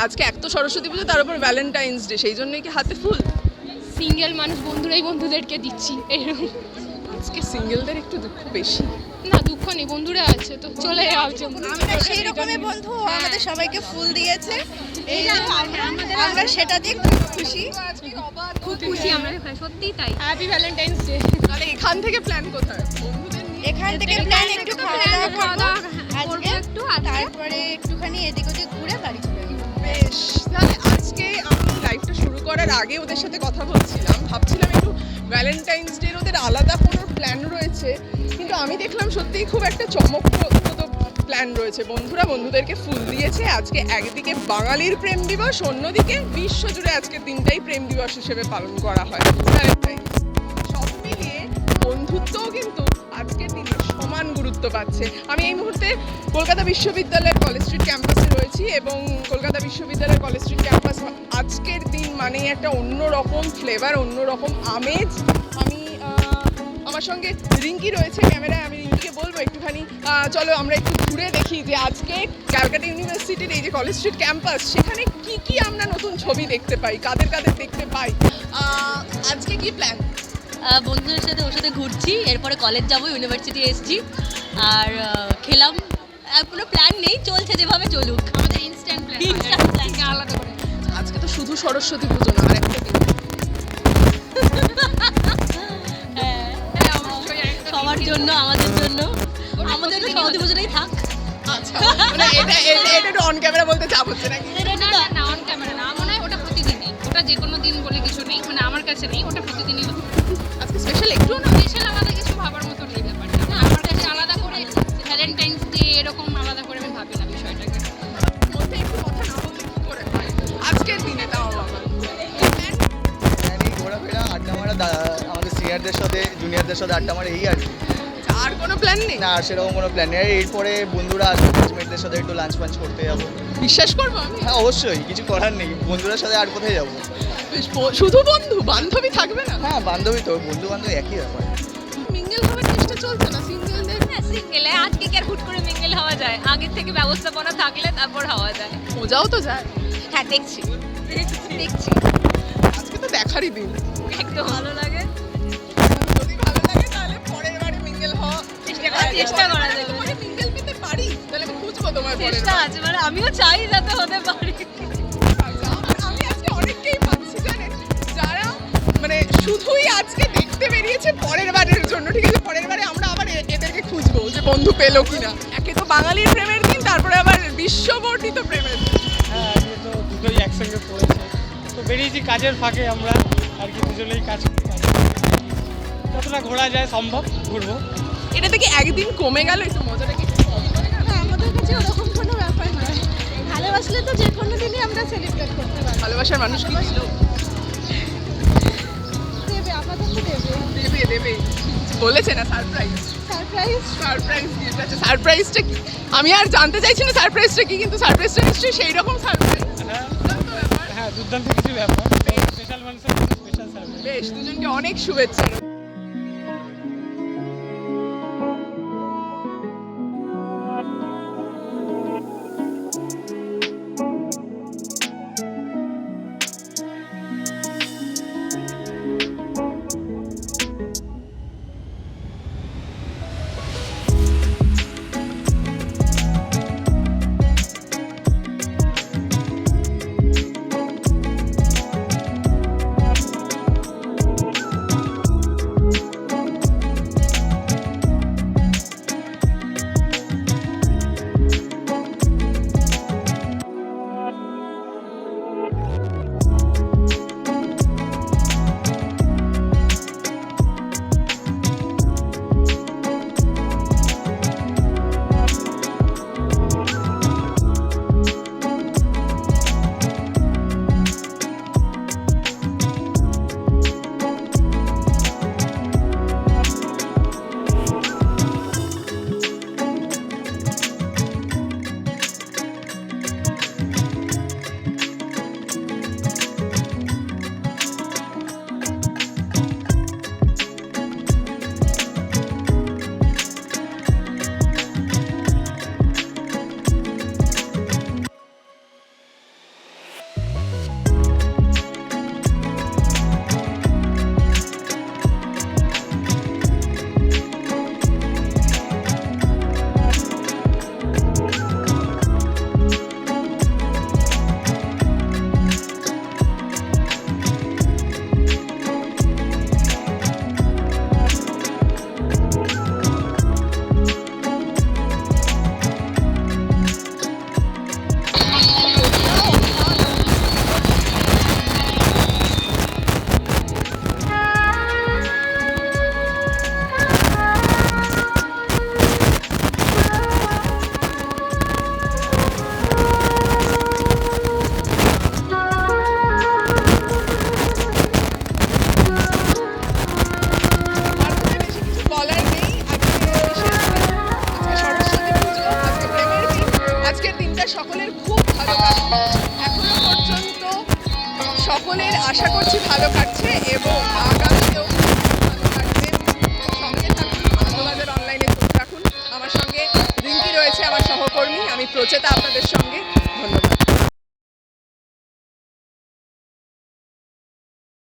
আজকে এক তো সরস্বতী পুজো তার উপর ভ্যালেন্টাইন্স ডে সেই জন্যই কি হাতে ফুল? সিঙ্গেল মানুষ বন্ধুরাই বন্ধুদেরকে দিচ্ছি এরকম। আজকে সিঙ্গেলদের একটু দুঃখ বেশি। না দুঃখ নেই বন্ধুরা আছে তো চলে উচিত। আমরা সেই রকমের বন্ধু আমাদের সবাইকে ফুল দিয়েছে। এই আমরা- আমরা সেটা দিয়ে খুব খুশি। খুব খুশি আমরা সত্যি তাই। হ্যাপি ভ্যালেন্টাইন্স ডে তাহলে এখান থেকে প্ল্যান কোথায়? এখান থেকে প্ল্যান একটু খাওয়া দাওয়া করব। আজকে একটু তারপরে একটুখানি এদিক ওদিক ঘুরে বাড়ি চলে যাব। বেশ। তাহলে আজকে আমি লাইফটা শুরু করার আগে ওদের সাথে কথা বলছিলাম। ভাবছিলাম একটু ভ্যালেন্টাইন্স ডে ওদের আলাদা কোনো প্ল্যান রয়েছে, কিন্তু আমি দেখলাম সত্যিই খুব একটা চমকপ্রদ প্ল্যান রয়েছে। বন্ধুরা, বন্ধুদেরকে ফুল দিয়েছে আজকে একদিকে বাঙালির প্রেম দিবস, অন্যদিকে বিশ্বজুড়ে আজকে তিনটাই প্রেম দিবস হিসেবে পালন করা হয়। ভ্যালেন্টাইন্স সব মিলিয়ে বন্ধুত্বও কিন্তু আজকের দিনে সমান গুরুত্ব পাচ্ছে। আমি এই মুহূর্তে কলকাতা বিশ্ববিদ্যালয়ের কলেজ স্ট্রিট ক্যাম্পাসে রয়েছি এবং কলকাতা বিশ্ববিদ্যালয়ের কলেজ স্ট্রিট ক্যাম্পাস আজকের দিন মানেই একটা অন্যরকম ফ্লেভার অন্যরকম আমেজ। আমি আমার সঙ্গে রিঙ্কি রয়েছে ক্যামেরায়, আমি রিঙ্কিকে বলব একটুখানি চলো আমরা একটু ঘুরে দেখি যে আজকে ক্যালকাটা ইউনিভার্সিটির এই যে কলেজ স্ট্রিট ক্যাম্পাস, সেখানে কি কি আমরা নতুন ছবি দেখতে পাই, কাদের কাদের দেখতে পাই। আজকে কি প্ল্যান বন্ধুদের সাথে ওর সাথে ঘুরছি। এরপরে কলেজ যাব ইউনিভার্সিটি এসছি। আর খেলাম। আর কোনো প্ল্যান নেই চলছে যেভাবে চলুক। আমাদের ইনস্ট্যান্ট প্ল্যান Instant plan. আলাদা করে। আজকে তো শুধু সরস্বতী পুজো না আর একটা দিন। হ্যাঁ, হ্যাঁ সবার জন্য আমাদের জন্য। আমাদের তো সরস্বতী পুজোটাই থাক। আচ্ছা মানে এটা অন ক্যামেরা বলতে চাপ হচ্ছে নাকি? না না না অন ক্যামেরা না। মনে হয় ওটা প্রতিদিনই। ওটা যে কোনো দিন বলে কিছু নেই। মানে আমার কাছে নেই ওটা প্রতিদিনই হতে স্পেশাল একটু না স্পেশাল আলাদা কিছু ভাবার মতো নেই ব্যাপারটা। না আমার কাছে আলাদা করে ভ্যালেন্টাইন্স ডে এরকম আলাদা করে আমি ভাবি না বিষয়টাকে। মধ্যে একটু কথা না বললে কি করে হয়? আজকের দিনে তাও আবার ঘোরাফেরা আড্ডা মারা দা- আমাদের সিনিয়রদের সাথে জুনিয়রদের সাথে আড্ডা মারা এই আর কি। প্ল্যান নেই? না সেরকম কোনো প্ল্যান নেই। এরপরে বন্ধুরা আসবে সাথে একটু লাঞ্চ ফাঞ্চ করতে যাব। বিশ্বাস করব আমি? হ্যাঁ অবশ্যই কিছু করার নেই। বন্ধুদের সাথে আর কোথায় যাব? বেশ, ব- শুধু বন্ধু বান্ধবী থাকবে না? হ্যাঁ বান্ধবী তো বন্ধু বান্ধব একই ব্যাপার। মিঙ্গেল হওয়ার চেষ্টা চলছে না? সিঙ্গেলদের হ্যাঁ সিঙ্গেলে আজকে কি আর হুট করে মিঙ্গেল হওয়া যায়? আগের থেকে ব্যবস্থাপনা থাকলে তারপর হওয়া যায়। খোঁজাও তো যায়। হ্যাঁ দেখছি। দেখছি। আজকে তো দেখারই দিন। একদম। ভালো লাগে। চেষ্টা করা- যাবে। তোমাকে মিঙ্গেল পেতে পারি? তাহলে আমি খুঁজবো তোমার চেষ্টা আছে মানে আমিও চাই যাতে হতে পারি। আমি আজকে অনেককেই পাচ্ছি জানেন? যারা মানে শুধুই আজকে দেখতে বেরিয়েছে পরের বারের জন্য ঠিক আছে? পরের বারে আমরা আবার এদেরকে খুঁজবো যে বন্ধু পেল কিনা। একে তো বাঙালির প্রেমের দিন তারপরে আবার বিশ্ববর্ণিত প্রেমের দিন। হ্যাঁ তো দুটোই একসঙ্গে পড়েছে। তো বেরিয়েছি কাজের ফাঁকে আমরা আর কি দুজনেই কাজ করি। যতটা ঘোরা যায় সম্ভব ঘুরবো। এটা থেকে একদিন কমে গেল একটু মজাটা কি? কম করে না আমাদের কাছে ওরকম কোনো ব্যাপার নয় ভালোবাসলে তো যে কোনো দিনই আমরা সেলিব্রেট করতে পারি ভালোবাসার মানুষ কি দিল দেবে আপাতত দেবে। দেবে দেবে। বলেছে না সারপ্রাইজ সারপ্রাইজ সারপ্রাইজ আচ্ছা সারপ্রাইজটা কি? আমি আর জানতে চাইছি না সারপ্রাইজটা কি কিন্তু সারপ্রাইজটা নিশ্চয়ই সেই রকম সারপ্রাইজ হ্যাঁ হ্যাঁ দুর্দান্ত কিছু ব্যাপার। স্পেশাল মানুষের স্পেশাল সার্ভিস বেশ দুজনকে অনেক শুভেচ্ছা। এখনও পর্যন্ত সকলের আশা করছি ভালো কাটছে এবং আগামীতেও ভালো কাটবে সঙ্গে থাকুন, আনন্দবাজার অনলাইনে রাখুন আমার সঙ্গে রিঙ্কি রয়েছে, আমার সহকর্মী। আমি প্রচেতা আপনাদের সঙ্গে।